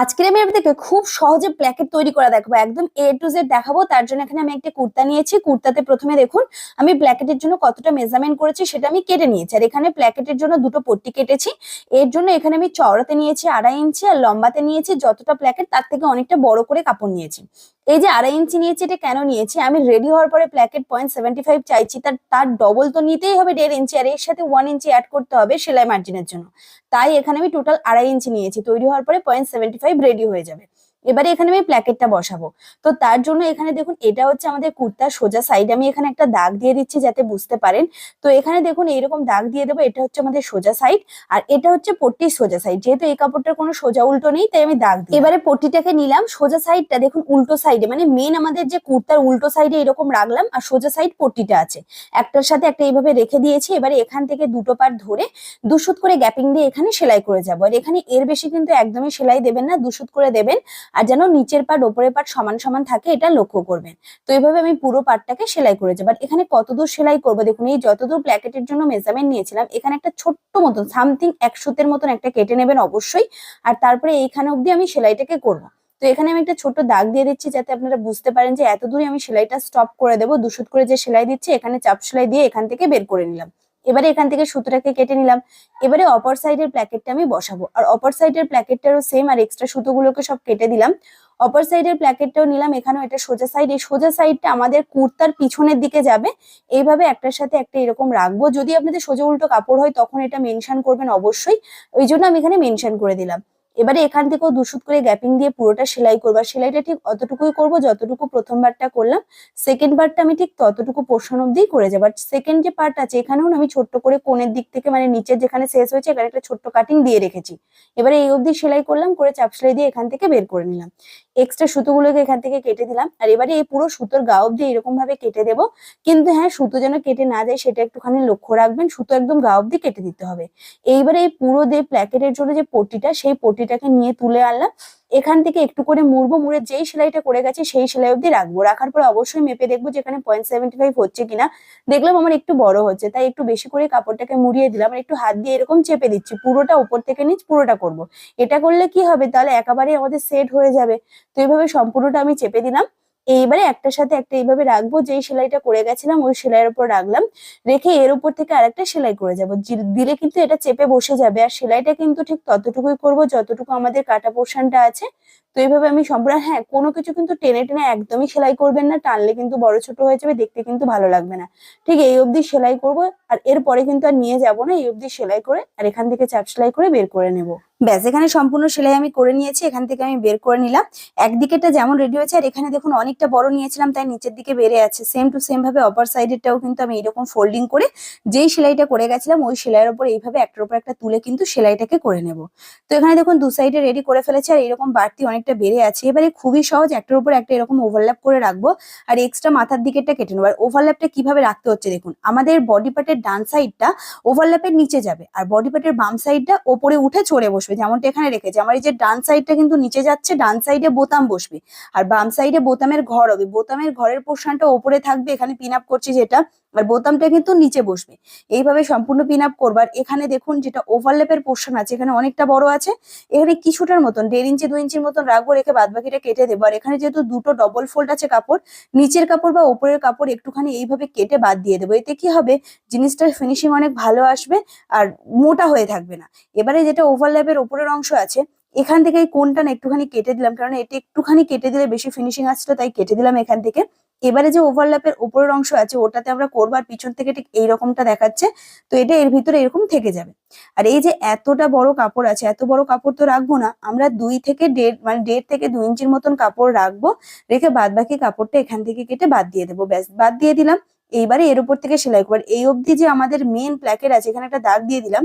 আজকের আমি আপনাদেরকে খুব সহজে প্ল্যাকেট তৈরি করা দেখাবো। একদম এ টু জেড দেখাবো। তার জন্য এখানে আমি একটা কুর্তা নিয়েছি। কুর্তাতে প্রথমে দেখুন, আমি প্ল্যাকেটের জন্য কতটা মেজারমেন্ট করেছি সেটা আমি কেটে নিয়েছি। আর এখানে প্ল্যাকেটের জন্য দুটো পট্টি কেটেছি। এর জন্য এখানে আমি চওড়াতে নিয়েছি আড়াই ইঞ্চি আর লম্বাতে নিয়েছি। যতটা প্ল্যাকেট তার থেকে অনেকটা বড় করে কাপড় নিয়েছি। এই যে আড়াই ইঞ্চি নিয়েছি, এটা কেন নিয়েছি? আমি রেডি হওয়ার পরে প্ল্যাকেট পয়েন্ট সেভেন্টি ফাইভ চাইছি, তার তার ডবল তো নিতেই হবে দেড় ইঞ্চি, আর এর সাথে ওয়ান ইঞ্চি অ্যাড করতে হবে সেলাই মার্জিনের জন্য। তাই এখানে আমি টোটাল আড়াই ইঞ্চি নিয়েছি, তৈরি হওয়ার পরে পয়েন্ট সেভেন্টি ফাইভ রেডি হয়ে যাবে। এবারে এখানে আমি প্ল্যাকেটটা বসাবো। তো তার জন্য এখানে দেখুন, এটা হচ্ছে আমাদের কুর্তার সোজা সাইড আমি এখানে একটা দাগ দিয়ে দিচ্ছি যাতে বুঝতে পারেন। তো এখানে দেখুন এইরকম দাগ দিয়ে দেবো, এটা হচ্ছে আমাদের সোজা সাইড আর এটা হচ্ছে পট্টির সোজা সাইড যেহেতু এই কাপড়টার কোনো সোজা উল্টো নেই, তাই আমি দাগ দিই এবারে পট্টিটাকে নিলাম, সোজা সাইডটা দেখুন উল্টো সাইডে মানে মেন আমাদের যে কুর্তার উল্টো সাইডে এরকম রাখলাম আর সোজা সাইড পট্টিটা আছে। একটার সাথে একটা এইভাবে রেখে দিয়েছি, এবারে এখান থেকে দুটো পার্ট ধরে দুশুত করে গ্যাপিং দিয়ে এখানে সেলাই করে যাব। আর এখানে এর বেশি কিন্তু একদমই সেলাই দেবেন না, দুশুত করে দেবেন। আর যেন নিচের পাট, ওপরের পাট সমান সমান থাকে, এটা লক্ষ্য করবেন। তো এইভাবে আমি পুরো পাটটাকে সেলাই করে যাব এখানে কতদূর সেলাই করব? দেখুন, এই যতদূর প্ল্যাকেটের জন্য মেজারমেন্ট নিয়েছিলাম, এখানে একটা ছোট্ট মতন সামথিং এক সুতের মতন একটা কেটে নেবেন অবশ্যই। আর তারপরে এইখানে অবধি আমি সেলাইটাকে করব। তো এখানে আমি একটা ছোট্ট দাগ দিয়ে দিচ্ছি যাতে আপনারা বুঝতে পারেন যে এত দূরে আমি সেলাইটা স্টপ করে দেবো। দুশুত করে যে সেলাই দিচ্ছি, এখানে চাপ সেলাই দিয়ে এখান থেকে বের করে নিলাম। এবারে এখান থেকে সুতোটাকে কেটে নিলাম। এবারে অপর সাইডের প্ল্যাকেটটা আমি বসাবো। আর অপর সাইডের প্ল্যাকেটটারও সেম আর এক্সট্রা সুতোগুলোকে সব কেটে দিলাম। অপর সাইডের প্ল্যাকেটটাও নিলাম। এখানেও এটা সোজা সাইড এই সোজা সাইডটা আমাদের কুর্তার পিছনের দিকে যাবে। এইভাবে একটার সাথে একটা এরকম রাখব। যদি আপনাদের সোজা উল্টো কাপড় হয়, তখন এটা মেনশন করবেন অবশ্যই। ওই জন্য আমি এখানে মেনশন করে দিলাম। এবারে এখান থেকেও দুশুত করে গ্যাপিং দিয়ে পুরোটা সেলাই করব। সেলাইটা ঠিক অতটুকুই করব যতটুকু প্রথমবারটা করলাম। সেকেন্ড বারটা আমি ঠিক ততটুকু পোর্শন অব্দিই করে যাব। আর সেকেন্ড যে পার্ট আছে, এখানেও আমি ছোট্ট করে কোণের দিক থেকে মানে নিচের যেখানে শেষ হয়েছে, এখানে একটা ছোট্ট কাটিং দিয়ে রেখেছি। এবারে এই অবধি সেলাই করলাম, করে চাপ সেলাই দিয়ে এখান থেকে বের করে নিলাম। এক্সট্রা সুতোগুলোকে এখান থেকে কেটে দিলাম। আর এবারে এই পুরো সুতোর গা অব্দি এরকম ভাবে কেটে দেবো। কিন্তু হ্যাঁ সুতো যেন কেটে না যায় সেটা একটুখানি লক্ষ্য রাখবেন। সুতো একদম গা অব্দি কেটে দিতে হবে। এইবারে এই পুরো দিয়ে প্ল্যাকেটের জন্য যে পটিটা, সেই পটিটাকে নিয়ে তুলে আনলাম। এখান থেকে একটু করে মুড়বো, মুড়ে যেই সেলাইটা করে গেছে সেই সেলাই অব্দি রাখব। রাখার পর অবশ্যই মেপে দেখব যে এখানে পয়েন্ট সেভেন্টি ফাইভ হচ্ছে কিনা। দেখলাম আমার একটু বড় হচ্ছে, তাই একটু বেশি করে কাপড়টাকে মুড়িয়ে দিলাম। আর একটু হাত দিয়ে এরকম চেপে দিচ্ছি, পুরোটা উপর থেকে নিচ পুরোটা করব। এটা করলে কি হবে? তাহলে একেবারেই আমাদের সেট হয়ে যাবে। তো এইভাবে সম্পূর্ণটা আমি চেপে দিলাম। এইবারে একটার সাথে একটা এইভাবে রাখব, যেই সেলাইটা করে গেছিলাম, ওই সেলাইয়ের উপর রাখলাম। রেখে এর উপর থেকে আরেকটা সেলাই করে যাব। দিলে কিন্তু এটা চেপে বসে যাবে। আর সেলাইটা কিন্তু ঠিক ততটুকুই করব যতটুকু আমাদের কাটা পোর্শনটা আছে। তো এইভাবে আমি সম্পূর্ণ হ্যাঁ কোনো কিছু কিন্তু টেনে টেনে একদমই সেলাই করবেন না। টানলে কিন্তু বড় ছোট হয়ে যাবে, দেখতে কিন্তু ভালো লাগবে না। ঠিক এই অবধি সেলাই করব, আর এরপরে কিন্তু আর নিয়ে যাব না। এই অবধি সেলাই করে, আর এখান থেকে চাপ সেলাই করে বের করে নেব। ব্যাস, এখানে সম্পূর্ণ সেলাই আমি করে নিয়েছি, এখান থেকে আমি বের করে নিলাম। একদিকেটা যেমন রেডি হয়েছে, আর এখানে দেখুন অনেকটা বড় নিয়েছিলাম, তাই নিচের দিকে বেড়ে আছে। সেম টু সেম ভাবে অপার সাইডেরটাও কিন্তু আমি এরকম ফোল্ডিং করে যেই সেলাইটা করে গেছিলাম, ওই সেলাইয়ের উপর এইভাবে একটার উপর একটা তুলে কিন্তু সেলাইটাকে করে নেব। তো এখানে দেখুন দু সাইডে রেডি করে ফেলেছে, আর এরকম বাড়তি অনেকটা বেড়ে আছে। এবারে খুবই সহজ, একটার উপর একটা এরকম ওভারল্যাপ করে রাখব, আর এক্সট্রা মাথার দিকেরটা কেটে নেব। আর ওভারল্যাপটা কীভাবে রাখতে হচ্ছে দেখুন, আমাদের বডি পার্টের ডান সাইডটা ওভারল্যাপের নিচে যাবে, আর বডি পার্টের বাম সাইডটা ওপরে উঠে চড়ে বসবে যেমনটা এখানে রেখেছি। আমার এই যে ডান সাইডটা কিন্তু নিচে যাচ্ছে, ডান সাইডে বোতাম বসবে। আর বাম সাইডে বোতামের ঘর হবে। বোতামের ঘরের পোর্শনটা ওপরে থাকবে। এখানে পিন আপ করছি যেটা। আর বোতামটা কিন্তু নিচে বসবে। এইভাবে সম্পূর্ণ পিন আপ করবার এখানে দেখুন যেটা ওভারল্যাপের পোর্শন আছে, এখানে অনেকটা বড় আছে। এখানে কিছুটার মতন, দেড় ইঞ্চি দু ইঞ্চির মতন রাখব রেখে বাদ বাকিটা কেটে দেবো। আর এখানে যেহেতু দুটো ডবল ফোল্ড আছে কাপড়, নিচের কাপড় বা ওপরের কাপড় একটুখানি এইভাবে কেটে বাদ দিয়ে দেবো। এতে কি হবে? জিনিসটার ফিনিশিং অনেক ভালো আসবে আর মোটা হয়ে থাকবে না। এবারে যেটা ওভারল্যাপের ওপরের অংশ আছে, এখান থেকে এই কোনটা একটুখানি কেটে দিলাম। কারণ এটা একটুখানি কেটে দিলে বেশি ফিনিশিং আসছিল তাই কেটে দিলাম এখান থেকে। এবারে যে ওভারল্যাপের উপরের অংশ আছে, ওটাতে আমরা করব আর পিছন থেকে ঠিক এইরকমটা দেখাচ্ছে, তো এটা এর ভিতরে এরকম থেকে যাবে। আর এই যে এতটা বড় কাপড় আছে, এত বড় কাপড় তো রাখব না, আমরা দুই থেকে দেড় মানে দেড় থেকে দুই ইঞ্চির মতন কাপড় রাখব, রেখে বাদ বাকি কাপড়টা এখান থেকে কেটে বাদ দিয়ে দেবো, ব্যাস, বাদ দিয়ে দিলাম। এইবারে এর উপর থেকে সেলাই করব। এই অবধি যে আমাদের মেন প্ল্যাকেট আছে, এখানে একটা দাগ দিয়ে দিলাম,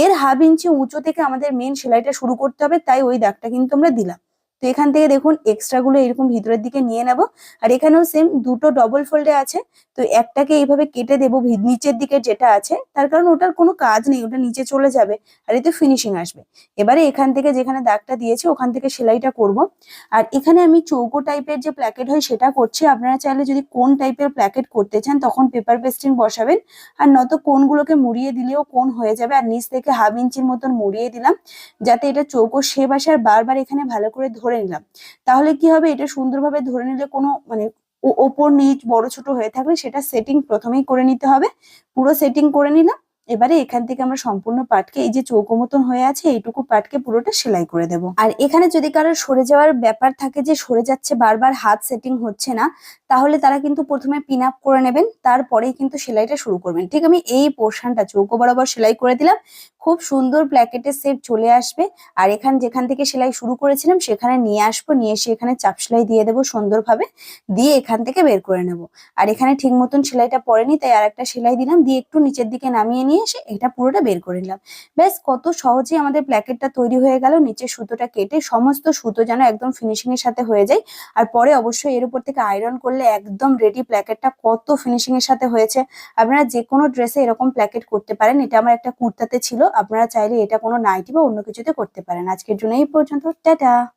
এর হাফ ইঞ্চি উঁচু থেকে আমাদের মেন সেলাইটা শুরু করতে হবে, তাই ওই দাগটা কিন্তু আমরা দিলাম। তো এখান থেকে দেখুন এক্সট্রা গুলো এরকম ভিতরের দিকে নিয়ে নেব। আর এখানেও সেম দুটো ডবল ফোল্ডে আছে। তো একটাকে এইভাবে কেটে দেবো নিচের দিকে যেটা আছে। তার কারণ ওটার কোনো কাজ নেই, ওটা নিচে চলে যাবে আর এতে ফিনিশিং আসবে। এবারে এখান থেকে যেখানে দাগটা দিয়েছে, ওখান থেকে সেলাইটা করব। আর এখানে আমি চৌকো টাইপের যে প্ল্যাকেট হয়, সেটা করছি। আপনারা চাইলে যদি কোন টাইপের প্ল্যাকেট করতে চান, তখন পেপার পেস্টিং বসাবেন। আর নত কোনগুলোকে মুড়িয়ে দিলেও কোন হয়ে যাবে। আর নিচ থেকে হাফ ইঞ্চির মতন মুড়িয়ে দিলাম। যাতে এটা চৌকো শেপ আসে আর বারবার এখানে ভালো করে ধরে নিলাম। তাহলে কি হবে? এটা সুন্দরভাবে ধরে নিলে কোনো মানে ওপর নিচ বড় ছোট হয়ে থাকলে সেটা সেটিং প্রথমেই করে নিতে হবে। পুরো সেটিং করে নিলাম। এবারে এখান থেকে আমরা সম্পূর্ণ পাটকে এই যে চৌকো মতন হয়ে আছে, এইটুকু পাটকে পুরোটা সেলাই করে দেব। আর এখানে যদি কারোর সরে যাওয়ার ব্যাপার থাকে যে সরে যাচ্ছে বারবার, হাত সেটিং হচ্ছে না, তাহলে তারা কিন্তু প্রথমে পিন আপ করে নেবেন। তারপরেই কিন্তু সেলাইটা শুরু করবেন। ঠিক আমি এই পোর্শনটা চৌকো বরাবর সেলাই করে দিলাম। খুব সুন্দর প্ল্যাকেটের শেপ চলে আসবে। আর এখান, যেখান থেকে সেলাই শুরু করেছিলাম, সেখানে নিয়ে আসব। নিয়ে এসে এখানে চাপ সেলাই দিয়ে দেবো সুন্দরভাবে। দিয়ে এখান থেকে বের করে নেব। আর এখানে ঠিক মতন সেলাইটা পড়েনি, তাই আর একটা সেলাই দিলাম। দিয়ে একটু নিচের দিকে নামিয়ে নিয়ে এসে এটা পুরোটা বের করে নিলাম। ব্যাস, কত সহজেই আমাদের প্ল্যাকেটটা তৈরি হয়ে গেল। নিচের সুতোটা কেটে সমস্ত সুতো যেন একদম ফিনিশিং এর সাথে হয়ে যায়। আর পরে অবশ্যই এর উপর থেকে আয়রন করলে একদম রেডি প্ল্যাকেটটা কত ফিনিশিং এর সাথে হয়েছে। আপনারা যে কোনো ড্রেসে এরকম প্ল্যাকেট করতে পারেন। এটা আমার একটা কুর্তাতে ছিল। আপনারা চাইলে এটা কোনো নাইটি বা অন্য কিছুতে করতে পারেন। আজকের জন্য এই পর্যন্ত। টাটা!